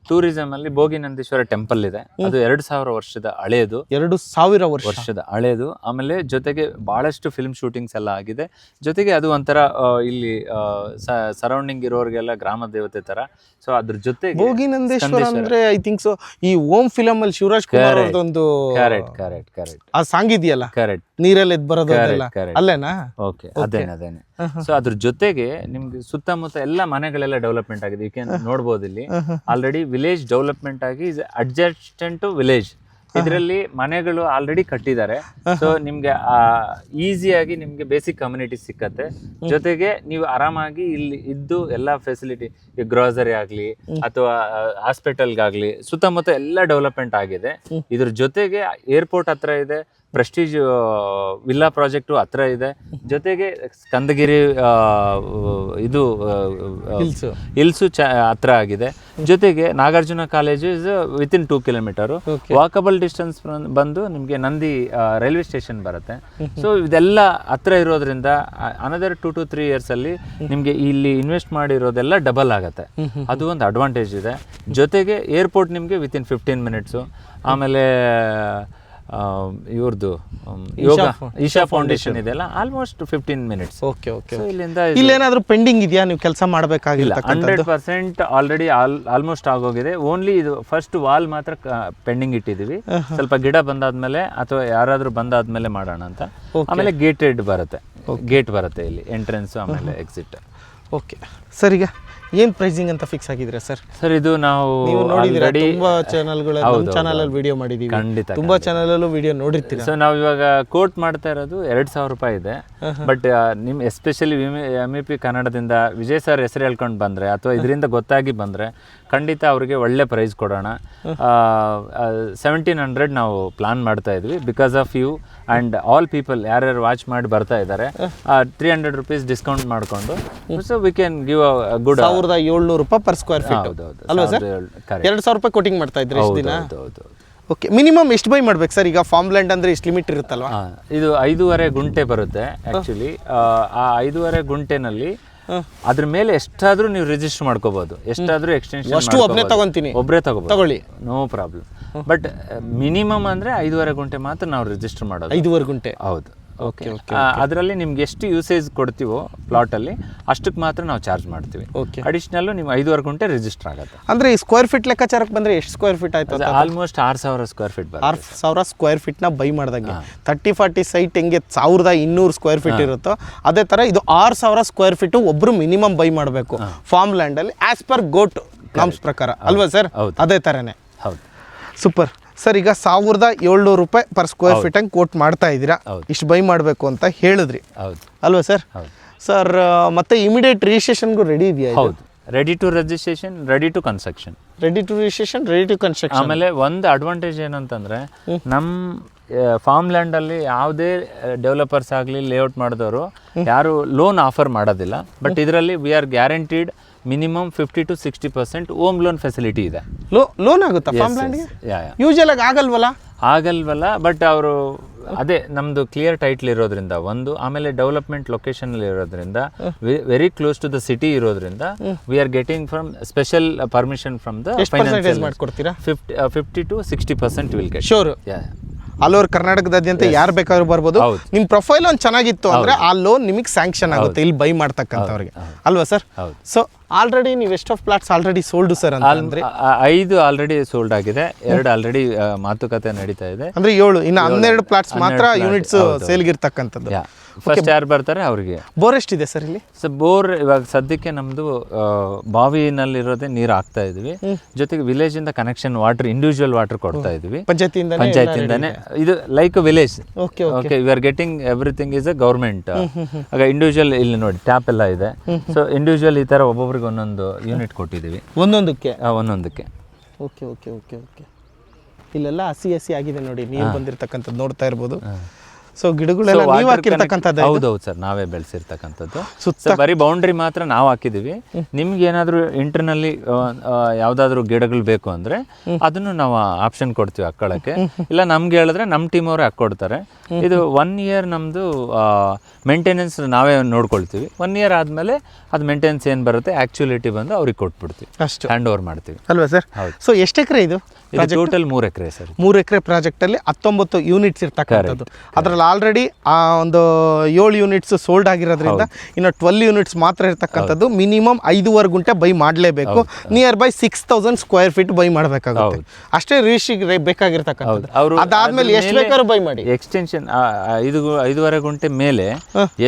ಟೂರಿಸಂ ಅಲ್ಲಿ ಭೋಗಿನಂದೀಶ್ವರ ಟೆಂಪಲ್ ಇದೆ. ಅದು ಎರಡು ಸಾವಿರ ವರ್ಷದ ಹಳೆಯದು ಎರಡು ಸಾವಿರ ವರ್ಷ. ವರ್ಷದ ಹಳೆಯದು ಆಮೇಲೆ ಜೊತೆಗೆ ಬಹಳಷ್ಟು ಫಿಲ್ಮ್ ಶೂಟಿಂಗ್ಸ್ ಎಲ್ಲ ಆಗಿದೆ. ಜೊತೆಗೆ ಅದು ಒಂಥರ ಇಲ್ಲಿ ಸರೌಂಡಿಂಗ್ ಇರೋರಿಗೆಲ್ಲ ಗ್ರಾಮ ದೇವತೆ ತರ. ಸೊ ಅದ್ರ ಜೊತೆಗೆ ಅಂದ್ರೆ ಐ ಥಿಂಕ್ ಸೊ ಈ ಓಂ ಫಿಲಂ ಅಲ್ಲಿ ಶಿವರಾಜ್ ಕುಮಾರ್. ಅವ್ರದ್ದೊಂದು ಕರೆಕ್ಟ್ ಕರೆಕ್ಟ್ ಕರೆಕ್ಟ್ ಆ ಸಾಂಗ್ ಇದೆಯಲ್ಲ? ಕರೆಕ್ಟ್ ನೀರಲ್ಲಿ ಎದ್ ಬರೋದು ಅಲ್ಲೇನಾ? ಓಕೆ ಅದೇನೆ ಅದೇನೆ. ಸೊ ಅದ್ರ ಜೊತೆಗೆ ನಿಮ್ಗೆ ಸುತ್ತಮುತ್ತ ಎಲ್ಲ ಮನೆಗಳೆಲ್ಲ ಡೆವಲಪ್ಮೆಂಟ್ ಆಗಿದೆ. ಈಗ ನೋಡ್ಬೋದು ಇಲ್ಲಿ. ಆಲ್ರೆಡಿ ವಿಲೇಜ್ ಡೆವಲಪ್ಮೆಂಟ್ ಆಗಿ ಅಡ್ಜಸ್ಟೆಂಟ್ ಟು ವಿಲೇಜ್ ಇದರಲ್ಲಿ ಮನೆಗಳು ಆಲ್ರೆಡಿ ಕಟ್ಟಿದ್ದಾರೆ. ಸೊ ನಿಮ್ಗೆ ಈಸಿಯಾಗಿ ನಿಮ್ಗೆ ಬೇಸಿಕ್ ಕಮ್ಯುನಿಟಿ ಸಿಕ್ಕತ್ತೆ. ಜೊತೆಗೆ ನೀವು ಆರಾಮಾಗಿ ಇಲ್ಲಿ ಇದ್ದು ಎಲ್ಲ ಫೆಸಿಲಿಟಿ ಗ್ರೋಸರಿ ಆಗ್ಲಿ ಅಥವಾ ಹಾಸ್ಪಿಟಲ್ಗಾಗ್ಲಿ ಸುತ್ತಮುತ್ತ ಎಲ್ಲ ಡೆವಲಪ್ಮೆಂಟ್ ಆಗಿದೆ. ಇದ್ರ ಜೊತೆಗೆ ಏರ್ಪೋರ್ಟ್ ಹತ್ರ ಇದೆ. ಪ್ರೆಸ್ಟೀಜ್ ವಿಲ್ಲಾ ಪ್ರಾಜೆಕ್ಟು ಹತ್ರ ಇದೆ. ಜೊತೆಗೆ ಕಂದಗಿರಿ ಆ, ಇದು ಹಿಲ್ಸು ಹಿಲ್ಸು ಚ ಹತ್ರ ಆಗಿದೆ. ಜೊತೆಗೆ Nagarjuna college is within two kilometer walkable distance ಬಂದು ನಿಮಗೆ ನಂದಿ ರೈಲ್ವೆ ಸ್ಟೇಷನ್ ಬರುತ್ತೆ. ಸೊ ಇದೆಲ್ಲ ಹತ್ರ ಇರೋದ್ರಿಂದ another two to three years ಅಲ್ಲಿ ನಿಮಗೆ ಇಲ್ಲಿ ಇನ್ವೆಸ್ಟ್ ಮಾಡಿರೋದೆಲ್ಲ ಡಬಲ್ ಆಗುತ್ತೆ. ಅದು ಒಂದು ಅಡ್ವಾಂಟೇಜ್ ಇದೆ. ಜೊತೆಗೆ ಏರ್ಪೋರ್ಟ್ ನಿಮಗೆ ವಿತಿನ್ ಫಿಫ್ಟೀನ್ ಮಿನಿಟ್ಸು ಆಮೇಲೆ ಇವ್ರದ್ದು ಯೋಗ ಈಶಾ ಫೌಂಡೇಶನ್ ಇದೆಲ್ಲ almost fifteen minutes okay okay ಇಲ್ಲಿಂದ ಇಲ್ಲೇನಾದರೂ ಪೆಂಡಿಂಗ್ ಇದೆಯಾ? ನೀವು ಕೆಲಸ ಮಾಡಬೇಕಾಗಿಲ್ಲ ಹಂಡ್ರೆಡ್ ಪರ್ಸೆಂಟ್ ಆಲ್ರೆಡಿ ಆಲ್ಮೋಸ್ಟ್ ಆಗೋಗಿದೆ. ಓನ್ಲಿ ಇದು ಫಸ್ಟ್ ವಾಲ್ ಮಾತ್ರ ಪೆಂಡಿಂಗ್ ಇಟ್ಟಿದ್ದೀವಿ. ಸ್ವಲ್ಪ ಗಿಡ ಬಂದಾದ್ಮೇಲೆ ಅಥವಾ ಯಾರಾದ್ರೂ ಬಂದಾದ್ಮೇಲೆ ಮಾಡೋಣ ಅಂತ. ಆಮೇಲೆ ಗೇಟೆಡ್ ಬರುತ್ತೆ. ಗೇಟ್ ಬರುತ್ತೆ ಇಲ್ಲಿ ಎಂಟ್ರೆನ್ಸ್ ಆಮೇಲೆ ಎಕ್ಸಿಟ್ ಓಕೆ ಸರಿಗ? ಏನ್ ಪ್ರೈಸಿಂಗ್ ಅಂತ ಫಿಕ್ಸ್ ಆಗಿದ್ರೆ ಸರ್ ಸರ್ ಇದು ನಾವು ನೀವು already- ತುಂಬಾ ಚಾನಲ್ಗಳು ನಮ್ಮ ಹೌದು, ಚಾನಲ್ ಅಲ್ಲಿ ವಿಡಿಯೋ ಮಾಡಿದೀವಿ ಖಂಡಿತ ತುಂಬಾ ಚಾನಲ್ ಅಲ್ಲೂ ವಿಡಿಯೋ ನೋಡಿರ್ತೀರಾ? ಸೊ ನಾವು ಇವಾಗ ಕೋಟ್ ಮಾಡ್ತಾ ಇರೋದು ಎರಡ್ ಸಾವಿರ ರೂಪಾಯಿ ಇದೆ. ಬಟ್ ನಿಮ್ ಎಸ್ಪೆಷಲಿ ಎಂ ಇ ಪಿ ಕನ್ನಡದಿಂದ ವಿಜಯ್ ಸರ್ ಹೆಸರು ಹೇಳ್ಕೊಂಡು ಬಂದ್ರೆ ಅಥವಾ ಇದರಿಂದ ಗೊತ್ತಾಗಿ ಬಂದ್ರೆ ಖಂಡಿತ ಅವರಿಗೆ ಒಳ್ಳೆ ಪ್ರೈಸ್ ಕೊಡೋಣ. ಸೆವೆಂಟೀನ್ ಹಂಡ್ರೆಡ್ ನಾವು ಪ್ಲಾನ್ ಮಾಡ್ತಾ ಇದ್ವಿ because of you and all people ಯಾರ್ಯಾರು ವಾಚ್ ಮಾಡಿ ಬರ್ತಾ ಇದ್ದಾರೆ. ತ್ರೀ ಹಂಡ್ರೆಡ್ ರುಪೀಸ್ ಡಿಸ್ಕೌಂಟ್ ಮಾಡಿಕೊಂಡು. So we can give a good ಸಾವಿರದ ಏಳ್ನೂರು ರೂಪಾಯಿ ಪರ್ ಸ್ಕ್ವೇರ್ ಫೀಟ್ ಅಲ್ವಾ ಸರ್? ಎರಡು ಸಾವಿರ ರೂಪಾಯಿ ಕೋಟಿಂಗ್ ಮಾಡ್ತಾ ಇದ್ರೆ ಎಷ್ಟು ದಿನ? ಓಕೆ ಮಿನಿಮಮ್ ಎಷ್ಟು ಬೈ ಮಾಡ್ಬೇಕು ಸರ್? ಈಗ ಫಾರ್ಮ್ ಲ್ಯಾಂಡ್ ಅಂದ್ರೆ ಇಷ್ಟು ಲಿಮಿಟ್ ಇರುತ್ತಲ್ವಾ? ಇದು ಐದೂವರೆ ಗುಂಟೆ ಬರುತ್ತೆ ಆಕ್ಚುಲಿ ಆ ಐದೂವರೆ ಗುಂಟೆನಲ್ಲಿ ಅದ್ರ ಮೇಲೆ ಎಷ್ಟಾದ್ರೂ ನೀವು ರಿಜಿಸ್ಟರ್ ಮಾಡ್ಕೋಬಹುದು ಎಷ್ಟಾದ್ರೂ ಎಕ್ಸ್ಟೆನ್ಷನ್ ಅಷ್ಟು ಒಬ್ರೇ ತಗೊಂತೀನಿ. ಒಬ್ಬರೇ ತಗೋಬಹುದು ತಗೊಳ್ಳಿ. ನೋ ಪ್ರಾಬ್ಲಮ್ ಬಟ್ ಮಿನಿಮಮ್ ಅಂದ್ರೆ ಐದೂವರೆ ಗುಂಟೆ ಮಾತ್ರ ನಾವು ರಿಜಿಸ್ಟರ್ ಮಾಡೋದು. ಐದೂವರೆ ಗುಂಟೆ. ಹೌದು. ಓಕೆ ಓಕೆ ಅದರಲ್ಲಿ ನಿಮ್ಗೆ ಎಷ್ಟು ಯೂಸೇಜ್ ಕೊಡ್ತೀವೋ ಪ್ಲಾಟಲ್ಲಿ ಅಷ್ಟಕ್ಕೆ ಮಾತ್ರ ನಾವು ಚಾರ್ಜ್ ಮಾಡ್ತೀವಿ. ಓಕೆ. ಅಡಿಷನಲ್ ನೀವು ಐದುವರೆ ಗಂಟೆ ರಿಜಿಸ್ಟರ್ ಆಗುತ್ತೆ. ಅಂದ್ರೆ ಈ ಸ್ಕ್ವೇರ್ ಫೀಟ್ ಲೆಕ್ಕಾಚಾರಕ್ಕೆ ಬಂದರೆ ಎಷ್ಟು ಸ್ಕ್ವೇರ್ ಫೀಟ್ ಆಯ್ತು ಆಲ್ಮೋಸ್ಟ್ ಆರು ಸಾವಿರ ಸ್ಕ್ವೇರ್ ಫೀಟ್ ಆರು ಸಾವಿರ ಸ್ಕ್ವೇರ್ ಫೀಟ್ನ ಬೈ ಮಾಡಿದಾಗ. ತರ್ಟಿ ಫಾರ್ಟಿ ಸೈಟ್ ಹೆಂಗೆ ಸಾವಿರದ ಇನ್ನೂರು ಸ್ಕ್ವೇರ್ ಫೀಟ್ ಇರುತ್ತೋ ಅದೇ ಥರ ಇದು ಆರು ಸಾವಿರ ಸ್ಕ್ವೇರ್ ಫೀಟು ಒಬ್ಬರು ಮಿನಿಮಮ್ ಬೈ ಮಾಡಬೇಕು. ಫಾರ್ಮ್ ಲ್ಯಾಂಡಲ್ಲಿ ಆ್ಯಸ್ ಪರ್ ಗೋಟ್ ಕಾಮ್ಸ್ ಪ್ರಕಾರ. ಅಲ್ವಾ ಸರ್ ಹೌದು. ಅದೇ ಥರನೇ ಹೌದು. ಸೂಪರ್ ಸರ್ ಈಗ ಸಾವಿರದ ಏಳ್ನೂರು ರೂಪಾಯಿ ಪರ್ ಸ್ಕ್ವೇರ್ ಫೀಟ್ ಹಂಗೆ ಕೋಟ್ ಮಾಡ್ತಾ ಇದ್ದೀರಾ. ಇಷ್ಟು ಬೈ ಮಾಡಬೇಕು ಅಂತ ಹೇಳಿದ್ರಿ. ಹೌದು. ಅಲ್ವಾ ಸರ್? ಸರ್ ಮತ್ತೆ ಇಮಿಡಿಯೇಟ್ ರಿಜಿಸ್ಟ್ರೇಷನ್ಗೂ ರೆಡಿ ಇದೆಯಾ ಹೌದು. Ready to registration ready to construction ready to registration ready to construction ಆಮೇಲೆ ಒಂದು ಅಡ್ವಾಂಟೇಜ್ ಏನಂತಂದ್ರೆ ನಮ್ಮ ಫಾರ್ಮ್ ಲ್ಯಾಂಡಲ್ಲಿ ಯಾವುದೇ ಡೆವಲಪರ್ಸ್ ಆಗಲಿ ಲೇಔಟ್ ಮಾಡಿದವರು ಯಾರು ಲೋನ್ ಆಫರ್ ಮಾಡೋದಿಲ್ಲ. ಬಟ್ ಇದರಲ್ಲಿ we are guaranteed minimum fifty to sixty percent ohm loan facility ಇದೆ. ಲೋ ಲೋನ್ ಆಗುತ್ತಾ? ಫಾರ್ಮ್ ಲ್ಯಾಂಡ್ಗೆ ಯಾ ಯಾ ಯೂಶಲ್ ಆಗಿ ಆಗಲ್ವಲ್ಲ? ಆಗಲ್ವಲ್ಲ ಬಟ್ ಅವರು ಅದೇ ನಮ್ದು ಕ್ಲಿಯರ್ ಟೈಟ್ಲ್ ಇರೋದ್ರಿಂದ ಒಂದು ಆಮೇಲೆ ಡೆವಲಪ್ಮೆಂಟ್ ಲೊಕೇಶನ್ ಇರೋದ್ರಿಂದ very close to the city ಇರೋದ್ರಿಂದ we are getting from special permission from the finance percentage ಮಾಡ್ಕೊಡ್ತೀರಾ? Fifty fifty to sixty percent will get sure all over ಕರ್ನಾಟಕದಾದ್ಯಂತ ಯಾರು ಬೇಕಾದ್ರೂ ಬರ್ಬೋದು. ನಿಮ್ಮ ನಿಮ್ ಪ್ರೊಫೈಲ್ ಒಂದು ಚೆನ್ನಾಗಿತ್ತು ಅಂದ್ರೆ ಆ ಲೋನ್ ನಿಮಗೆ ಸ್ಯಾಂಕ್ಷನ್ ಆಗುತ್ತೆ. ಇಲ್ಲಿ ಬೈ ಮಾಡ್ತಕ್ಕಂಥವ್ರಿಗೆ. ಅಲ್ವಾ ಸರ್. ಸೊ ಆಲ್ರೆಡಿ ನೀವು ಎಷ್ಟು of plots already sold sir ಅಂತ ಅಂದ್ರೆ? ಐದು ಆಲ್ರೆಡಿ ಸೋಲ್ಡ್ ಆಗಿದೆ. ಎರಡು ಆಲ್ರೆಡಿ ಮಾತುಕತೆ ನಡೀತಾ ಇದೆ. ಅಂದ್ರೆ ಏಳು ಇನ್ನು ಹನ್ನೆರಡು ಪ್ಲಾಟ್ಸ್ ಮಾತ್ರ ಯೂನಿಟ್ಸ್. ಸೇಲ್ಗಿರ್ತಕ್ಕಂಥದ್ದು ಫಸ್ಟ್ ಯಾರು ಬರ್ತಾರೆ ಅವರಿಗೆ. ಬೋರ್ ಎಷ್ಟಿದೆ ಸರ್ ಇಲ್ಲಿ? ಸೊ ಬೋರ್ ಇವಾಗ ಸದ್ಯಕ್ಕೆ ನಮ್ದು ಆ, ಬಾವಿನಲ್ಲಿರೋದೇ ನೀರು ಹಾಕ್ತಾ ಇದೀವಿ. ಜೊತೆಗೆ ವಿಲೇಜ್ ಇಂದ ಕನೆಕ್ಷನ್ ವಾಟರ್ ಇಂಡಿವಿಜುವಲ್ ವಾಟರ್ ಕೊಡ್ತಾ ಇದ್ವಿ. ಪಂಚಾಯತಿಯಿಂದ ಪಂಚಾಯತಿಂದಾನೆ ಇದು like village okay okay we are getting everything is a government ಆಗ ಇಂಡಿವಿಜುವಲ್ ಇಲ್ಲಿ ನೋಡಿ ಟ್ಯಾಪ್ ಎಲ್ಲ ಇದೆ. ಸೊ ಇಂಡಿವಿಜುವಲ್ ಈ ತರ ಒಬ್ಬೊಬ್ರಿಗೆ ಒಂದೊಂದು ಯೂನಿಟ್ ಕೊಟ್ಟಿದ್ದೀವಿ. ಒಂದೊಂದಕ್ಕೆ? ಒಂದೊಂದಕ್ಕೆ. ಓಕೆ ಓಕೆ ಓಕೆ ಓಕೆ ಇಲ್ಲೆಲ್ಲ ಹಸಿ ಹಸಿ ಆಗಿದೆ ನೋಡಿ ನೀರು ಬಂದಿರತಕ್ಕಂಥದ್ದು ನೋಡ್ತಾ ಇರ್ಬೋದು. ಸೊ ಗಿಡಗಳೆಲ್ಲ ನೀವು ಹಾಕಿರ್ತಕ್ಕಂಥದ್ದು ಹೌದೌದು ಸರ್ ನಾವೇ ಬೆಳೆಸಿರ್ತಕ್ಕಂಥದ್ದು. ಸುತ್ತ ಬರೀ ಬೌಂಡ್ರಿ ಮಾತ್ರ ನಾವು ಹಾಕಿದೀವಿ. ನಿಮ್ಗೆ ಏನಾದರೂ ಇಂಟರ್ನಲ್ಲಿ ಯಾವ್ದಾದ್ರು ಗಿಡಗಳು ಬೇಕು ಅಂದ್ರೆ ಅದನ್ನು ನಾವು ಆಪ್ಷನ್ ಕೊಡ್ತೀವಿ ಹಾಕೊಳಕ್ಕೆ ಇಲ್ಲ ನಮ್ಗೆ ಹೇಳಿದ್ರೆ ನಮ್ಮ ಟೀಮ್ ಅವರೇ ಹಾಕ್ಕೊಡ್ತಾರೆ ಇದು ಒನ್ ಇಯರ್ ನಮ್ದು ಮೇಂಟೆನೆನ್ಸ್ ನಾವೇ ನೋಡ್ಕೊಳ್ತೀವಿ. ಒನ್ ಇಯರ್ ಆದ್ಮೇಲೆ ಅದು ಮೇಂಟೆನೆನ್ಸ್ ಏನು ಬರುತ್ತೆ ಆಕ್ಚುಲಿಟಿ ಬಂದು ಅವ್ರಿಗೆ ಕೊಟ್ಬಿಡ್ತೀವಿ. ಅಷ್ಟು. ಹ್ಯಾಂಡ್ ಓವರ್ ಮಾಡ್ತೀವಿ. ಅಲ್ವಾ ಸರ್? ಹೌದು. ಸೊ ಎಷ್ಟು ಎಕರೆ ಇದು? ಇದು ಟೋಟಲ್ ಮೂರು ಎಕರೆ ಸರ್. ಮೂರು ಎಕರೆ ಪ್ರಾಜೆಕ್ಟಲ್ಲಿ ಹತ್ತೊಂಬತ್ತು ಯೂನಿಟ್ಸ್ ಇರ್ತಕ್ಕಂಥದ್ದು. ಅದರಲ್ಲಿ ಆಲ್ರೆಡಿ ಆ ಒಂದು ಏಳು ಯೂನಿಟ್ಸ್ ಸೋಲ್ಡ್ ಆಗಿರೋದ್ರಿಂದ ಇನ್ನು ಟ್ವೆಲ್ ಯೂನಿಟ್ಸ್ ಮಾತ್ರ ಇರ್ತಕ್ಕಂಥದ್ದು. ಮಿನಿಮಮ್ ಐದುವರೆ ಗುಂಟೆ ಬೈ ಮಾಡಲೇಬೇಕು. Nearby six thousand square feet buy ಮಾಡಬೇಕಾಗುತ್ತೆ. ಅಷ್ಟೇ ರೀಶಿಗೆ ಬೇಕಾಗಿರ್ತಕ್ಕಂಥದ್ದು. ಅವರು ಅದಾದ್ಮೇಲೆ ಎಷ್ಟು ಬೇಕಾದ್ರೂ ಬೈ ಮಾಡಿ. ಎಕ್ಸ್ಟೆನ್ಷನ್ ಐದು ಐದೂವರೆ ಗುಂಟೆ ಮೇಲೆ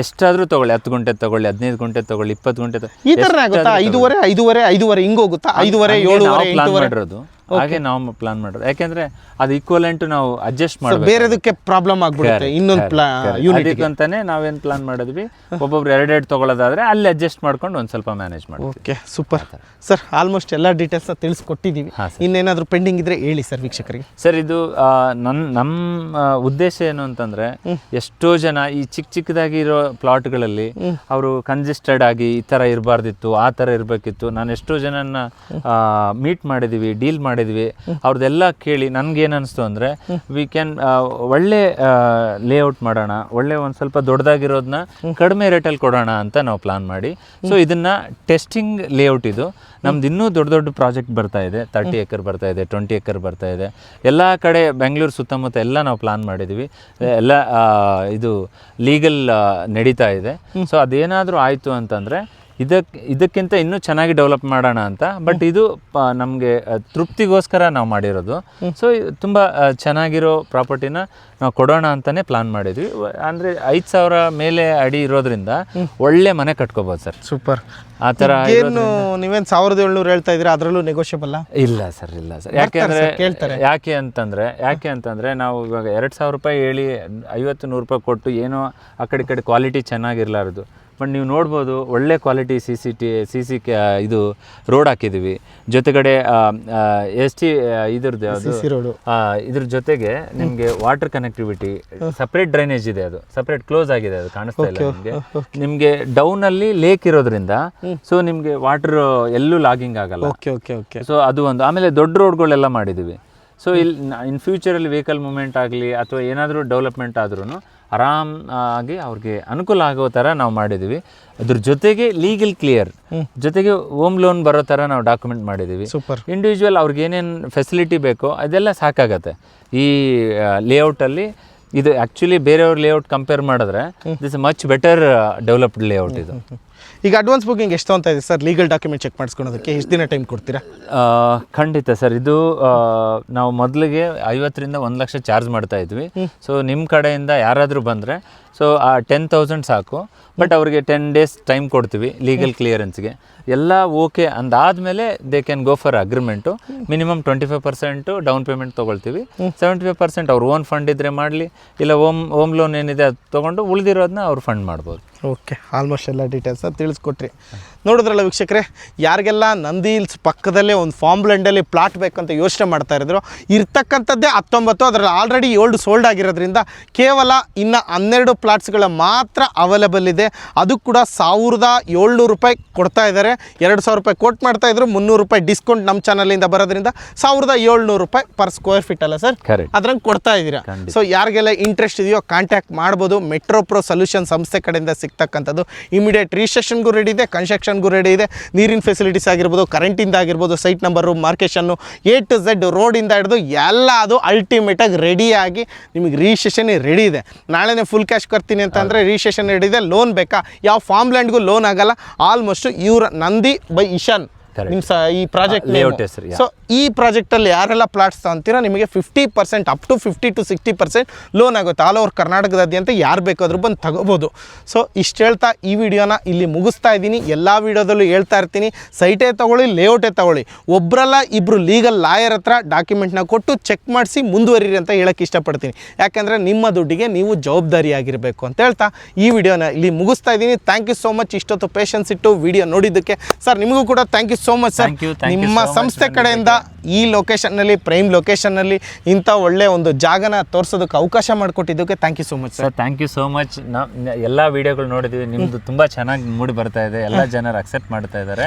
ಎಷ್ಟಾದ್ರೂ ತಗೊಳ್ಳಿ ಹತ್ತು ಗುಂಟೆ ತಗೊಳ್ಳಿ ಹದಿನೈದು ಗುಂಟೆ ತಗೊಳ್ಳಿ ಇಪ್ಪತ್ತು ಗುಂಟೆ. ಈ ಥರನೇ ಆಗುತ್ತಾ? ಐದುವರೆ ಐದುವರೆ ಐದೂವರೆ ಹಿಂಗ್ ಹೋಗುತ್ತಾ? ಐದೂವರೆ ಏಳುವರೆ ಎಂಟೂವರೆ? ಹಾಗೆ ನಾವು ಪ್ಲಾನ್ ಮಾಡೋದು ಯಾಕೆಂದ್ರೆ ಅದು ಈಕ್ವಲೆಂಟ್ ನಾವು ಅಡ್ಜಸ್ಟ್ ಮಾಡಬೇಕು. ಬೇರೆದಕ್ಕೆ ಪ್ರಾಬ್ಲಮ್ ಆಗ್ಬಿಡುತ್ತೆ. ಇನ್ನೊಂದು ಯೂನಿಟ್ ಅದಕ್ಕಂತಾನೆ ನಾವೇನ್ ಪ್ಲಾನ್ ಮಾಡಿದ್ವಿ? ಒಬ್ಬೊಬ್ರು ಎರಡೆರಡು ತಗೊಳ್ಳೋದಾದ್ರೆ ಅಲ್ಲಿ ಅಡ್ಜಸ್ಟ್ ಮಾಡ್ಕೊಂಡು ಒಂದ್ ಸ್ವಲ್ಪ ಮ್ಯಾನೇಜ್ ಮಾಡಿ ಓಕೆ ಸೂಪರ್ ಸರ್ ಆಲ್ಮೋಸ್ಟ್ ಎಲ್ಲ ಡೀಟೇಲ್ಸ್ ತಿಳಿಸ್ಕೊಟ್ಟಿದ್ದೀವಿ. ಕೊಟ್ಟಿದೀವಿ ಇನ್ನೇನಾದರೂ ಪೆಂಡಿಂಗ್ ಇದ್ರೆ ಹೇಳಿ ಸರ್ ವೀಕ್ಷಕರಿಗೆ. ಸರ್ ಇದು ಆ, ನನ್ ನಮ್ಮ ಉದ್ದೇಶ ಏನು ಅಂತಂದ್ರೆ ಎಷ್ಟೋ ಜನ ಈ ಚಿಕ್ಕ ಚಿಕ್ಕದಾಗಿ ಇರೋ ಪ್ಲಾಟ್ಗಳಲ್ಲಿ ಅವರು ಕಂಜೆಸ್ಟೆಡ್ ಆಗಿ ಈ ಥರ ಇರಬಾರ್ದಿತ್ತು ಆ ಥರ ಇರಬೇಕಿತ್ತು. ನಾನು ಎಷ್ಟೋ ಜನನ ಮೀಟ್ ಮಾಡಿದ್ದೀವಿ ಡೀಲ್ ಮಾಡಿದ್ವಿ. ಅವ್ರದ್ದೆಲ್ಲ ಕೇಳಿ ನನ್ಗೇನು ಅನಿಸ್ತು ಅಂದರೆ ವಿ ಕ್ಯಾನ್ ಒಳ್ಳೆ ಲೇಔಟ್ ಮಾಡೋಣ, ಒಳ್ಳೆ ಒಂದು ಸ್ವಲ್ಪ ದೊಡ್ಡದಾಗಿರೋದನ್ನ ಕಡಿಮೆ ರೇಟಲ್ಲಿ ಕೊಡೋಣ ಅಂತ ನಾವು ಪ್ಲಾನ್ ಮಾಡಿ. ಸೊ ಇದನ್ನ ಟೆಸ್ಟಿಂಗ್ ಲೇಔಟ್ ಇದು. ನಮ್ದು ಇನ್ನೂ ದೊಡ್ಡ ದೊಡ್ಡ ಪ್ರಾಜೆಕ್ಟ್ ಬರ್ತಾ ಇದೆ. ತರ್ಟಿ ಎಕರ್ ಬರ್ತಾ ಇದೆ ಟ್ವೆಂಟಿ ಎಕರ್ ಬರ್ತಾ ಇದೆ. ಎಲ್ಲ ಕಡೆ ಬೆಂಗಳೂರು ಸುತ್ತಮುತ್ತ ಎಲ್ಲ ನಾವು ಪ್ಲಾನ್ ಮಾಡಿದ್ವಿ. ಎಲ್ಲ ಇದು ಲೀಗಲ್ ನಡೀತಾ ಇದೆ. ಸೊ ಅದೇನಾದರೂ ಆಯಿತು ಅಂತಂದರೆ ಇದಕ್ಕೆ ಇದಕ್ಕಿಂತ ಇನ್ನೂ ಚೆನ್ನಾಗಿ ಡೆವಲಪ್ ಮಾಡೋಣ ಅಂತ. ಬಟ್ ಇದು ನಮಗೆ ತೃಪ್ತಿಗೋಸ್ಕರ ನಾವು ಮಾಡಿರೋದು. ಸೊ ತುಂಬ ಚೆನ್ನಾಗಿರೋ ಪ್ರಾಪರ್ಟಿನ ನಾವು ಕೊಡೋಣ ಅಂತಲೇ ಪ್ಲಾನ್ ಮಾಡಿದ್ವಿ. ಅಂದರೆ ಐದು ಸಾವಿರ ಮೇಲೆ ಅಡಿ ಇರೋದ್ರಿಂದ ಒಳ್ಳೆ ಮನೆ ಕಟ್ಕೋಬೋದು ಸರ್. ಸೂಪರ್. ಆ ಥರ ಏನು ನೀವೇನು ಸಾವಿರದ ಏಳ್ನೂರು ಹೇಳ್ತಾ ಇದ್ದೀರಾ? ಅದರಲ್ಲೂ ನೆಗೋಷಿಯಬಲ್ ಇಲ್ಲ ಸರ್ ಇಲ್ಲ ಸರ್. ಯಾಕೆ ಅಂದ್ರೆ ಕೇಳ್ತಾರೆ. ಯಾಕೆ ಅಂತಂದ್ರೆ ಯಾಕೆ ಅಂತಂದ್ರೆ ನಾವು ಇವಾಗ ಎರಡು ಸಾವಿರ ರೂಪಾಯಿ ಹೇಳಿ ಐವತ್ತು ನೂರು ರೂಪಾಯಿ ಕೊಟ್ಟು ಏನೋ ಆ ಕಡೆ ಕಡೆ ಕ್ವಾಲಿಟಿ ಚೆನ್ನಾಗಿರ್ಲಾರದು. ಬಟ್ ನೀವು ನೋಡ್ಬೋದು ಒಳ್ಳೆ quality C C T C C ಇದು ರೋಡ್ ಹಾಕಿದ್ದೀವಿ. ಜೊತೆಗಡೆ ಎಸ್ ಟಿ ಇದ್ರದ್ದು ರೋಡು. ಇದ್ರ ಜೊತೆಗೆ ನಿಮಗೆ ವಾಟರ್ ಕನೆಕ್ಟಿವಿಟಿ ಸಪ್ರೇಟ್ ಡ್ರೈನೇಜ್ ಇದೆ ಅದು. ಸಪ್ರೇಟ್ ಕ್ಲೋಸ್ ಆಗಿದೆ ಅದು ಕಾಣಿಸ್ತಾ ಇಲ್ಲ ನಿಮಗೆ. ನಿಮಗೆ ಡೌನ್ ಅಲ್ಲಿ ಲೇಕ್ ಇರೋದ್ರಿಂದ ಸೊ ನಿಮಗೆ ವಾಟರ್ ಎಲ್ಲೂ ಲಾಗಿಂಗ್ ಆಗಲ್ಲ. ಓಕೆ ಓಕೆ ಓಕೆ ಸೊ ಅದು ಒಂದು. ಆಮೇಲೆ ದೊಡ್ಡ ರೋಡ್ಗಳೆಲ್ಲ ಮಾಡಿದ್ದೀವಿ. ಸೊ ಇಲ್ಲಿ ಇನ್ ಫ್ಯೂಚರಲ್ಲಿ ವೆಹಿಕಲ್ ಮೂವ್ಮೆಂಟ್ ಆಗಲಿ ಅಥವಾ ಏನಾದರೂ ಡೆವಲಪ್ಮೆಂಟ್ ಆದ್ರೂ ಆರಾಮ್ ಆಗಿ ಅವ್ರಿಗೆ ಅನುಕೂಲ ಆಗೋ ಥರ ನಾವು ಮಾಡಿದ್ದೀವಿ ಅದ್ರ ಜೊತೆಗೆ ಲೀಗಲ್ ಕ್ಲಿಯರ್ ಜೊತೆಗೆ ಹೋಮ್ ಲೋನ್ ಬರೋ ಥರ ನಾವು ಡಾಕ್ಯುಮೆಂಟ್ ಮಾಡಿದ್ದೀವಿ ಸೂಪರ್. ಇಂಡಿವಿಜುವಲ್ ಅವ್ರಿಗೆ ಏನೇನು ಫೆಸಿಲಿಟಿ ಬೇಕೋ ಅದೆಲ್ಲ ಸಾಕಾಗತ್ತೆ. ಈ ಲೇಔಟಲ್ಲಿ ಇದು ಆ್ಯಕ್ಚುಲಿ ಬೇರೆಯವ್ರ ಲೇಔಟ್ ಕಂಪೇರ್ ಮಾಡಿದ್ರೆ this much better developed layout ಇದು. ಈಗ ಅಡ್ವಾನ್ಸ್ ಬುಕಿಂಗ್ ಎಷ್ಟು ಅಂತ ಇದೆ. ಸರ್ ಲೀಗಲ್ ಡಾಕ್ಯುಮೆಂಟ್ ಚೆಕ್ ಮಾಡಿಸ್ಕೊಳೋದಕ್ಕೆ ಎಷ್ಟು ದಿನ ಟೈಮ್ ಕೊಡ್ತೀರಾ? ಖಂಡಿತ ಸರ್. ಇದು ನಾವು ಮೊದಲಿಗೆ ಐವತ್ತರಿಂದ ಒಂದು ಲಕ್ಷ ಚಾರ್ಜ್ ಮಾಡ್ತಾ ಇದ್ವಿ. ಸೊ ನಿಮ್ಮ ಕಡೆಯಿಂದ ಯಾರಾದರೂ ಬಂದರೆ ಸೊ ಆ ಟೆನ್ ತೌಸಂಡ್ ಸಾಕು. ಬಟ್ ಅವ್ರಿಗೆ ಟೆನ್ ಡೇಸ್ ಟೈಮ್ ಕೊಡ್ತೀವಿ ಲೀಗಲ್ ಕ್ಲಿಯರೆನ್ಸ್ಗೆ ಎಲ್ಲ okay ಅಂದಾದಮೇಲೆ they can go for agreement minimum twenty five percent down payment ತೊಗೊಳ್ತೀವಿ. ಸೆವೆಂಟಿ ಫೈವ್ ಪರ್ಸೆಂಟ್ ಅವ್ರ ಓನ್ ಫಂಡ್ ಇದ್ದರೆ ಮಾಡಲಿ. ಇಲ್ಲ ಓಮ್ ಓಮ್ ಲೋನ್ ಏನಿದೆ ಅದು ತೊಗೊಂಡು ಉಳಿದಿರೋದನ್ನ ಅವ್ರು ಫಂಡ್ ಮಾಡ್ಬೋದು. ಓಕೆ ಆಲ್ಮೋಸ್ಟ್ ಎಲ್ಲ ಡೀಟೇಲ್ಸ್ ತಿಳಿಸ್ಕೊಟ್ರಿ. ನೋಡಿದ್ರಲ್ಲ ವೀಕ್ಷಕರೇ ಯಾರಿಗೆಲ್ಲ ನಂದಿ ಹಿಲ್ಸ್ ಪಕ್ಕದಲ್ಲೇ ಒಂದು ಫಾರ್ಮ್ ಲ್ಯಾಂಡಲ್ಲಿ ಪ್ಲಾಟ್ ಬೇಕಂತ ಯೋಚನೆ ಮಾಡ್ತಾ ಇದ್ರು ಇರ್ತಕ್ಕಂಥದ್ದೇ ಹತ್ತೊಂಬತ್ತು ಅದರಲ್ಲಿ ಆಲ್ರೆಡಿ ಏಳು ಸೋಲ್ಡ್ ಆಗಿರೋದ್ರಿಂದ ಕೇವಲ ಇನ್ನು ಹನ್ನೆರಡು ಪ್ಲಾಟ್ಸ್ಗಳ ಮಾತ್ರ ಅವೈಲೇಬಲ್ ಇದೆ. ಅದು ಕೂಡ ಸಾವಿರದ ಏಳ್ನೂರು ರೂಪಾಯಿ ಕೊಡ್ತಾ ಇದ್ದಾರೆ. ಎರಡು ಸಾವಿರ ರೂಪಾಯಿ ಕೋಟ್ ಮಾಡ್ತಾ ಇದ್ರು ಮುನ್ನೂರು ರೂಪಾಯಿ ಡಿಸ್ಕೌಂಟ್ ನಮ್ಮ ಚಾನಲಿಂದ ಬರೋದ್ರಿಂದ ಸಾವಿರದ ಏಳ್ನೂರು ರೂಪಾಯಿ ಪರ್ ಸ್ಕ್ವೇರ್ ಫೀಟ್ ಅಲ್ಲ ಸರ್ ಅದ್ರಂಗೆ ಕೊಡ್ತಾ ಇದ್ದೀರಾ. ಸೊ ಯಾರಿಗೆಲ್ಲ ಇಂಟ್ರೆಸ್ಟ್ ಇದೆಯೋ ಕಾಂಟ್ಯಾಕ್ಟ್ ಮಾಡ್ಬೋದು. ಮೆಟ್ರೋ ಪ್ರೋ ಸೊಲ್ಯೂಷನ್ ಸಂಸ್ಥೆ ಕಡೆಯಿಂದ ಸಿಗ್ತಕ್ಕಂಥದ್ದು. ಇಮಿಡಿಯೇಟ್ ರಿಜಿಸ್ಟ್ರೇಷನ್ಗೂ ರೆಡಿ ಇದೆ ಕನ್ಸ್ಟ್ರಕ್ಷನ್ಗೂ ರೆಡಿ ಇದೆ. ನೀರಿನ ಫೆಸಿಲಿಟೀಸ್ ಆಗಿರ್ಬೋದು ಕರೆಂಟಿಂದ ಆಗಿರ್ಬೋದು ಸೈಟ್ ನಂಬರು ಮಾರ್ಕೇಷನ್ನು ಎ ಟು ಝೆಡ್ ರೋಡಿಂದ ಹಿಡಿದು ಎಲ್ಲ ಅದು ಅಲ್ಟಿಮೇಟಾಗಿ ರೆಡಿಯಾಗಿ ನಿಮಗೆ ರಿಜಿಸ್ಟ್ರೇಷನ್ ರೆಡಿ ಇದೆ. ನಾಳೆನೇ ಫುಲ್ ಕ್ಯಾಶ್ ಕೊಡ್ತೀನಿ ಅಂತಂದರೆ ರಿಜಿಸ್ಟ್ರೇಷನ್ ರೆಡಿ ಇದೆ. ಲೋನ್ ಬೇಕಾ? ಯಾವ ಫಾರ್ಮ್ ಲ್ಯಾಂಡ್ಗೂ ಲೋನ್ ಆಗಲ್ಲ. ಆಲ್ಮೋಸ್ಟ್ ಇವ್ರ ನಂದಿ ಬೈ ಇಶಾನ್. ನಿಮ್ಮ ಸ ಈ ಪ್ರಾಜೆಕ್ಟ್ ಲೇಔಟ್ ಹೆಸರು. ಸೊ ಈ ಪ್ರಾಜೆಕ್ಟಲ್ಲಿ ಯಾರೆಲ್ಲ ಪ್ಲಾಟ್ಸ್ ತಗೊಂತೀರಾ? ನಿಮಗೆ fifty percent up to fifty to sixty percent loan ಆಗುತ್ತೆ. ಆಲ್ ಓವರ್ ಕರ್ನಾಟಕದಾದ್ಯಂತ ಯಾರು ಬೇಕಾದರೂ ಬಂದು ತಗೋಬೋದು. ಸೊ ಇಷ್ಟು ಹೇಳ್ತಾ ಈ ವಿಡಿಯೋನ ಇಲ್ಲಿ ಮುಗಿಸ್ತಾ ಇದ್ದೀನಿ. ಎಲ್ಲ ವಿಡಿಯೋದಲ್ಲೂ ಹೇಳ್ತಾ ಇರ್ತೀನಿ. ಸೈಟೇ ತಗೊಳ್ಳಿ ಲೇಔಟೇ ತಗೊಳ್ಳಿ. ಒಬ್ಬರಲ್ಲ ಇಬ್ಬರು ಲೀಗಲ್ ಲಾಯರ್ ಹತ್ರ ಡಾಕ್ಯುಮೆಂಟ್ನ ಕೊಟ್ಟು ಚೆಕ್ ಮಾಡಿಸಿ ಮುಂದುವರಿರಿ ಅಂತ ಹೇಳಕ್ಕೆ ಇಷ್ಟಪಡ್ತೀನಿ. ಯಾಕೆಂದರೆ ನಿಮ್ಮ ದುಡ್ಡಿಗೆ ನೀವು ಜವಾಬ್ದಾರಿಯಾಗಿರಬೇಕು ಅಂತ ಹೇಳ್ತಾ ಈ ವಿಡಿಯೋನ ಇಲ್ಲಿ ಮುಗಿಸ್ತಾ ಇದ್ದೀನಿ. ಥ್ಯಾಂಕ್ ಯು ಸೋ ಮಚ್ ಇಷ್ಟೊತ್ತು ಪೇಷನ್ಸ್ ಇಟ್ಟು ವಿಡಿಯೋ ನೋಡಿದ್ದಕ್ಕೆ. ಸರ್ ನಿಮಗೂ ಕೂಡ thank you so much sir ನಿಮ್ಮ ಸಂಸ್ಥೆ ಕಡೆಯಿಂದ ಈ ಲೊಕೇಶನ್ನಲ್ಲಿ ಪ್ರೈಮ್ ಲೊಕೇಶನ್ನಲ್ಲಿ ಇಂಥ ಒಳ್ಳೆ ಒಂದು ಜಾಗನ ತೋರಿಸೋದಕ್ಕೆ ಅವಕಾಶ ಮಾಡಿಕೊಟ್ಟಿದ್ದಕ್ಕೆ thank you so much sir thank you so much ಎಲ್ಲ ವಿಡಿಯೋಗಳು ನೋಡಿದ್ವಿ. ನಿಮ್ದು ತುಂಬಾ ಚೆನ್ನಾಗಿ ಮೂಡಿ ಬರ್ತಾ ಇದೆ. ಎಲ್ಲ ಜನರು ಅಕ್ಸೆಪ್ಟ್ ಮಾಡ್ತಾ ಇದ್ದಾರೆ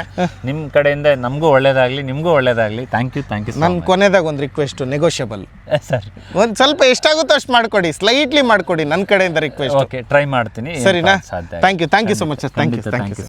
ನಿಮ್ಮ ಕಡೆಯಿಂದ ನಮಗೂ ಒಳ್ಳೇದಾಗಲಿ ನಿಮಗೂ ಒಳ್ಳೇದಾಗಲಿ. ಥ್ಯಾಂಕ್ ಯು ಥ್ಯಾಂಕ್ ಯು ನನ್ನ ಕೊನೆದಾಗ ಒಂದು ರಿಕ್ವೆಸ್ಟು ನೆಗೋಷಿಯಬಲ್ ಸರ್. ಒಂದು ಸ್ವಲ್ಪ ಎಷ್ಟಾಗುತ್ತೋ ಅಷ್ಟು ಮಾಡ್ಕೊಡಿ. ಸ್ಲೈಟ್ಲಿ ಮಾಡ್ಕೊಡಿ ನನ್ನ ಕಡೆಯಿಂದ ರಿಕ್ವೆಸ್ಟ್ ಓಕೆ ಟ್ರೈ ಮಾಡ್ತೀನಿ. ಸರಿನಾ? Thank you thank you so much sir thank you thank you.